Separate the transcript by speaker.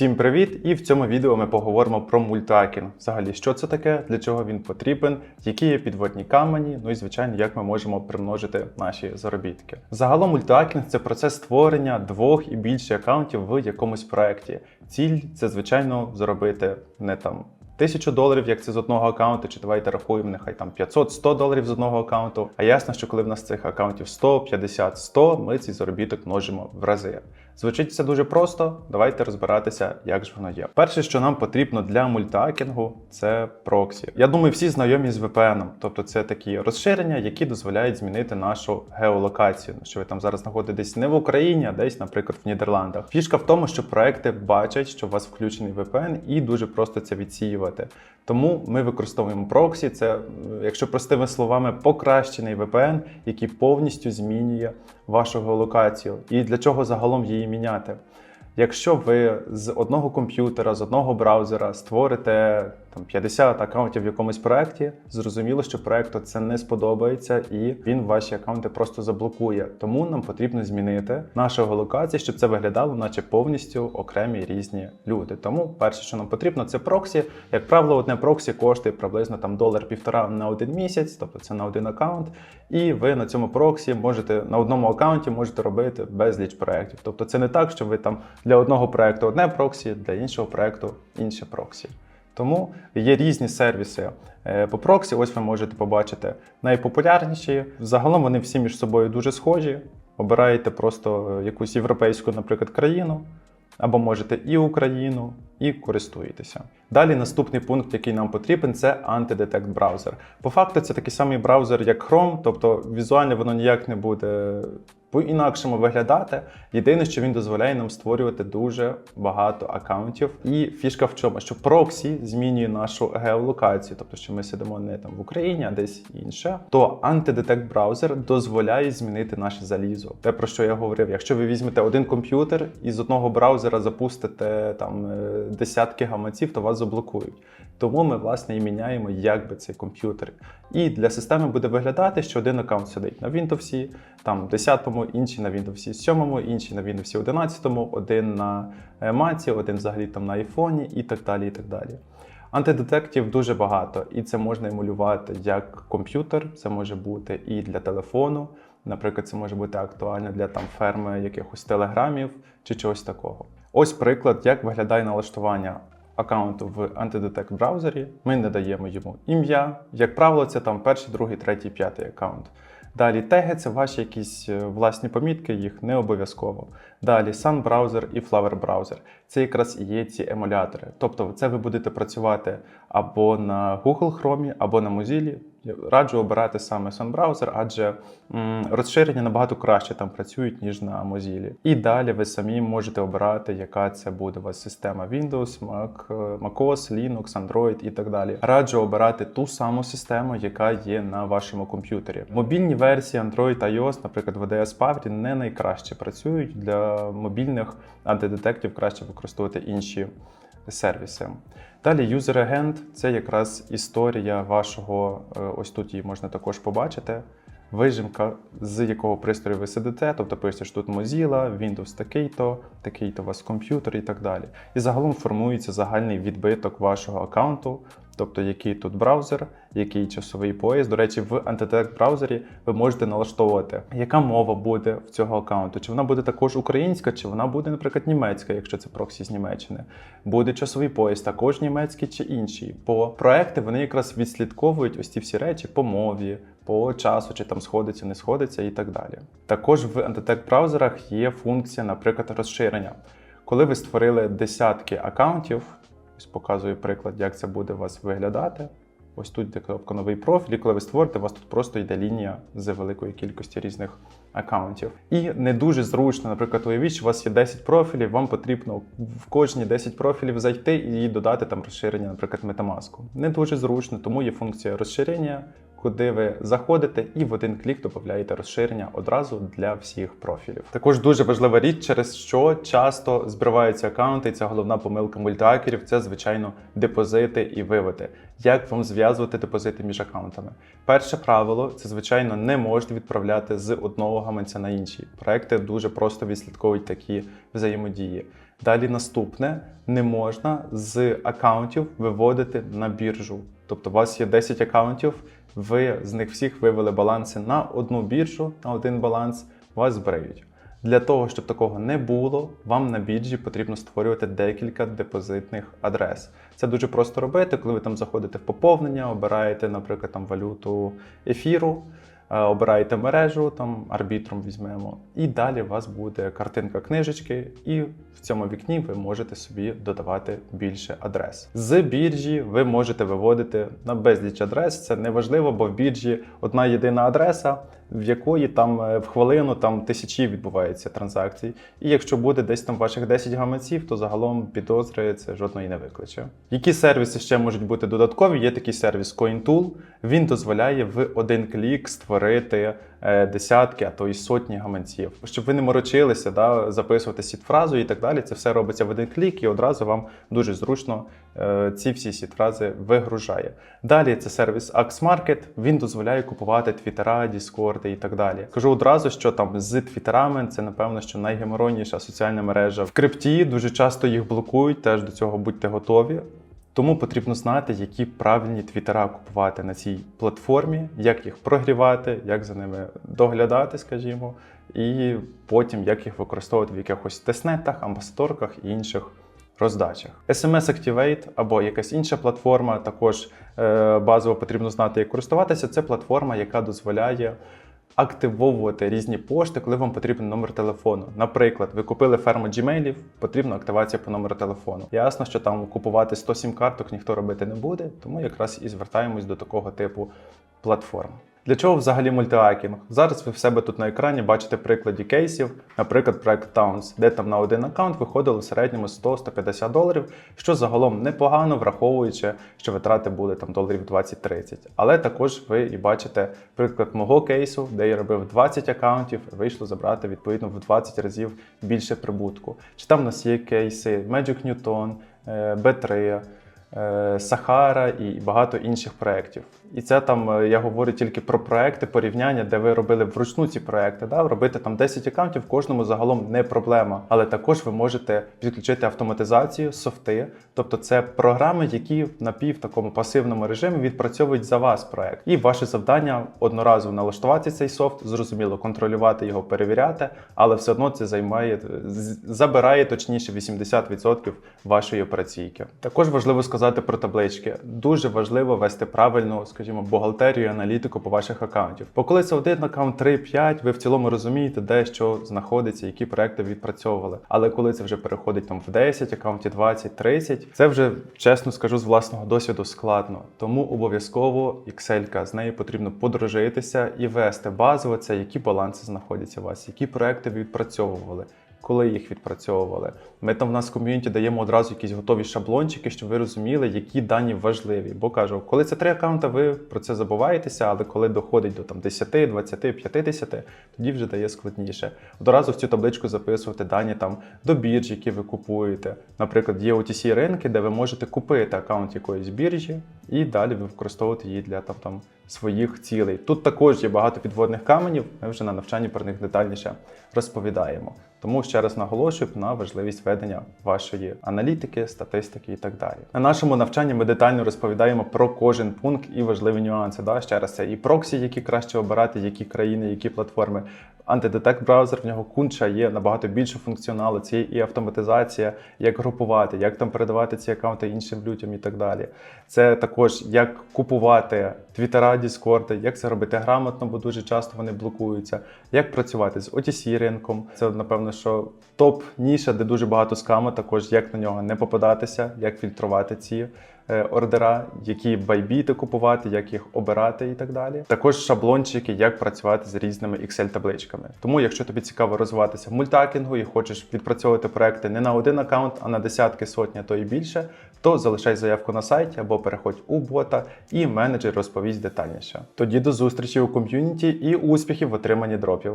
Speaker 1: Всім привіт! І в цьому відео ми поговоримо про мультакінг. Взагалі, що це таке, для чого він потрібен, які є підводні камені, ну і звичайно, як ми можемо примножити наші заробітки. Загалом мультакінг це процес створення двох і більше аккаунтів в якомусь проєкті. Ціль це, звичайно, заробити не там. Тисячу доларів, як це з одного аккаунту, чи давайте рахуємо, нехай там 500-100 доларів з одного аккаунту. А ясно, що коли в нас цих аккаунтів 100, 50, 100, ми цей заробіток множимо в рази. Звучить це дуже просто. Давайте розбиратися, як ж воно є. Перше, що нам потрібно для мультиакінгу, це проксі. Я думаю, всі знайомі з VPN, тобто це такі розширення, які дозволяють змінити нашу геолокацію. Що ви там зараз знаходитесь не в Україні, а десь, наприклад, в Нідерландах. Фішка в тому, що проекти бачать, що у вас включений VPN, і дуже просто це відсіювати. Тому ми використовуємо проксі. Це, е, якщо простими словами, покращений VPN, який повністю змінює вашу геолокацію. І для чого загалом її міняти? Якщо ви з одного комп'ютера, з одного браузера створите там 50 аккаунтів в якомусь проєкті, зрозуміло, що проєкту це не сподобається і він ваші аккаунти просто заблокує. Тому нам потрібно змінити нашу геолокацію, щоб це виглядало, наче повністю окремі різні люди. Тому перше, що нам потрібно, це проксі. Як правило, одне проксі коштує приблизно там долар півтора на один місяць, тобто це на один аккаунт. І ви на цьому проксі можете на одному аккаунті можете робити безліч проєктів. Тобто це не так, що ви там для одного проєкту одне проксі, для іншого проєкту інше проксі. Тому є різні сервіси е, по проксі. Ось ви можете побачити найпопулярніші. Загалом вони всі між собою дуже схожі. Обираєте просто е, якусь європейську, наприклад, країну, або можете і Україну, і користуєтеся. Далі наступний пункт, який нам потрібен, це антидетект браузер. По факту, це такий самий браузер, як Chrome, тобто візуально воно ніяк не буде по-інакшому виглядати. Єдине, що він дозволяє нам створювати дуже багато аккаунтів. І фішка в чому? Що проксі змінює нашу геолокацію, тобто, що ми сидимо не там в Україні, а десь інше. То антидетект браузер дозволяє змінити наше залізо. Те, про що я говорив, якщо ви візьмете один комп'ютер і з одного браузера запустите там е, десятки гаманців, то вас заблокують. Тому ми власне і міняємо якби цей комп'ютер. І для системи буде виглядати, що один аккаунт сидить на Windows, там 10-му, інший на Windows 7, інший на Windows 11, один на е, Mac, один взагалі там на iPhone і так далі. і так далі. Антидетектів дуже багато, і це можна емулювати як комп'ютер, це може бути і для телефону. Наприклад, це може бути актуально для там ферми якихось телеграмів чи чогось такого. Ось приклад, як виглядає налаштування аккаунту в антидетект браузері. Ми не даємо йому ім'я. Як правило, це там перший, другий, третій, п'ятий аккаунт. Далі теги це ваші якісь е, власні помітки, їх не обов'язково. Далі Sun браузер і Flower браузер. Це якраз і є ці емулятори. Тобто, це ви будете працювати або на Google Chrome, або на Mozilla. Раджу обирати саме Sun браузер, адже м, розширення набагато краще там працюють, ніж на Mozilla. І далі ви самі можете обирати, яка це буде у вас система Windows, Mac, е, macOS, Linux, Android і так далі. Раджу обирати ту саму систему, яка є на вашому комп'ютері. Мобільні версії Android iOS, наприклад, VDS Power не найкраще працюють. Для мобільних антидетектів краще використовувати інші сервіси. Далі Agent – це якраз історія вашого, е, ось тут її можна також побачити. Вижимка, з якого пристрою ви сидите, тобто пишете, що тут Mozilla, Windows такий-то, такий-то у вас комп'ютер і так далі. І загалом формується загальний відбиток вашого аккаунту, тобто який тут браузер, який часовий пояс. До речі, в антитект браузері ви можете налаштовувати, яка мова буде в цього аккаунту. Чи вона буде також українська, чи вона буде, наприклад, німецька, якщо це проксі з Німеччини. Буде часовий пояс, також німецький чи інший. По проекти вони якраз відслідковують ось ці всі речі по мові. По часу, чи там сходиться, не сходиться і так далі. Також в антитект браузерах є функція, наприклад, розширення. Коли ви створили десятки аккаунтів, ось показую приклад, як це буде у вас виглядати. Ось тут є кнопка новий профіль, і коли ви створите, у вас тут просто йде лінія з великої кількості різних аккаунтів. І не дуже зручно, наприклад, уявіть, що у вас є 10 профілів, вам потрібно в кожні 10 профілів зайти і додати там розширення, наприклад, Metamask. Не дуже зручно, тому є функція розширення. Куди ви заходите, і в один клік додаєте розширення одразу для всіх профілів. Також дуже важлива річ, через що часто збриваються аккаунти, і це головна помилка мультиакерів, це звичайно депозити і виводи. Як вам зв'язувати депозити між аккаунтами? Перше правило це звичайно не можна відправляти з одного гаманця на інший. Проекти дуже просто відслідковують такі взаємодії. Далі наступне не можна з аккаунтів виводити на біржу. Тобто, у вас є 10 аккаунтів, ви з них всіх вивели баланси на одну біржу, на один баланс, вас збриють. Для того, щоб такого не було, вам на біржі потрібно створювати декілька депозитних адрес. Це дуже просто робити, коли ви там заходите в поповнення, обираєте, наприклад, там валюту ефіру, обираєте мережу, там арбітром візьмемо, і далі у вас буде картинка книжечки, і в цьому вікні ви можете собі додавати більше адрес. З біржі ви можете виводити на безліч адрес. Це не важливо, бо в біржі одна єдина адреса, в якої там е, в хвилину там тисячі відбувається транзакцій. І якщо буде десь там ваших 10 гаманців, то загалом підозри це жодної не викличе. Які сервіси ще можуть бути додаткові? Є такий сервіс CoinTool. Він дозволяє в один клік створити десятки, а то й сотні гаманців. Щоб ви не морочилися, да, записувати сіт-фразу і так далі. Це все робиться в один клік, і одразу вам дуже зручно е, ці всі сіт-фрази вигружає. Далі це сервіс AxMarket. Він дозволяє купувати твіттера, діскорди і так далі. Кажу одразу, що там з твіттерами це напевно що найгеморонніша соціальна мережа в крипті. Дуже часто їх блокують. Теж до цього будьте готові. Тому потрібно знати, які правильні твіттера купувати на цій платформі, як їх прогрівати, як за ними доглядати, скажімо, і потім як їх використовувати в якихось тестнетах, амбасадорках і інших роздачах. SMS Activate або якась інша платформа, також е, базово потрібно знати, як користуватися. Це платформа, яка дозволяє активовувати різні пошти, коли вам потрібен номер телефону. Наприклад, ви купили ферму Gmail, потрібна активація по номеру телефону. Ясно, що там купувати 100 сім карток ніхто робити не буде, тому якраз і звертаємось до такого типу платформ. Для чого взагалі мультиакінг? Зараз ви в себе тут на екрані бачите прикладі кейсів, наприклад, проект Towns, де там на один аккаунт виходило в середньому 100-150 доларів, що загалом непогано, враховуючи, що витрати були там доларів 20-30. Але також ви і бачите приклад мого кейсу, де я робив 20 аккаунтів, вийшло забрати відповідно в 20 разів більше прибутку. Чи там у нас є кейси Magic Newton, е, B3. е, Сахара і багато інших проєктів. І це там е, я говорю тільки про проекти порівняння, де ви робили вручну ці проекти. Да? Робити там 10 аккаунтів, кожному загалом не проблема. Але також ви можете підключити автоматизацію, софти, тобто це програми, які напів такому пасивному режимі відпрацьовують за вас проект. І ваше завдання одноразово налаштувати цей софт, зрозуміло, контролювати його, перевіряти, але все одно це займає з- забирає точніше 80% вашої операційки. Також важливо сказати про таблички. Дуже важливо вести правильну, скажімо, бухгалтерію, аналітику по ваших аккаунтів. Бо коли це один аккаунт 3-5, ви в цілому розумієте, де що знаходиться, які проекти відпрацьовували. Але коли це вже переходить там в 10 аккаунтів, 20, 30, це вже чесно скажу з власного досвіду складно. Тому обов'язково Excel, з нею потрібно подружитися і вести базово це, які баланси знаходяться у вас, які проекти відпрацьовували. Коли їх відпрацьовували, ми там в нас в ком'юніті даємо одразу якісь готові шаблончики, щоб ви розуміли, які дані важливі. Бо кажу, коли це три аккаунта, ви про це забуваєтеся, але коли доходить до там 10, 20, 50, тоді вже дає складніше. Одразу в цю табличку записувати дані там до бірж, які ви купуєте. Наприклад, є OTC ринки, де ви можете купити аккаунт якоїсь біржі і далі ви використовувати її для там, там своїх цілей. Тут також є багато підводних каменів. Ми вже на навчанні про них детальніше розповідаємо. Тому ще раз наголошую на важливість ведення вашої аналітики, статистики і так далі. На нашому навчанні ми детально розповідаємо про кожен пункт і важливі нюанси. Да? Ще раз це і проксі, які краще обирати, які країни, які платформи. Антидетект браузер в нього кунча є набагато більше функціоналу. Це і автоматизація, як групувати, як там передавати ці аккаунти іншим людям і так далі. Це також як купувати твіттера, діскорди, як це робити грамотно, бо дуже часто вони блокуються. Як працювати з OTC ринком. Це напевно, що топ ніша, де дуже багато скаму. Також як на нього не попадатися, як фільтрувати ці е, ордера, які байбіти купувати, як їх обирати і так далі. Також шаблончики, як працювати з різними Excel-табличками. Тому, якщо тобі цікаво розвиватися в мультакінгу і хочеш відпрацьовувати проекти не на один аккаунт, а на десятки, сотні, то і більше, то залишай заявку на сайті або переходь у бота, і менеджер розповість детальніше. Тоді до зустрічі у ком'юніті і успіхів в отриманні дропів.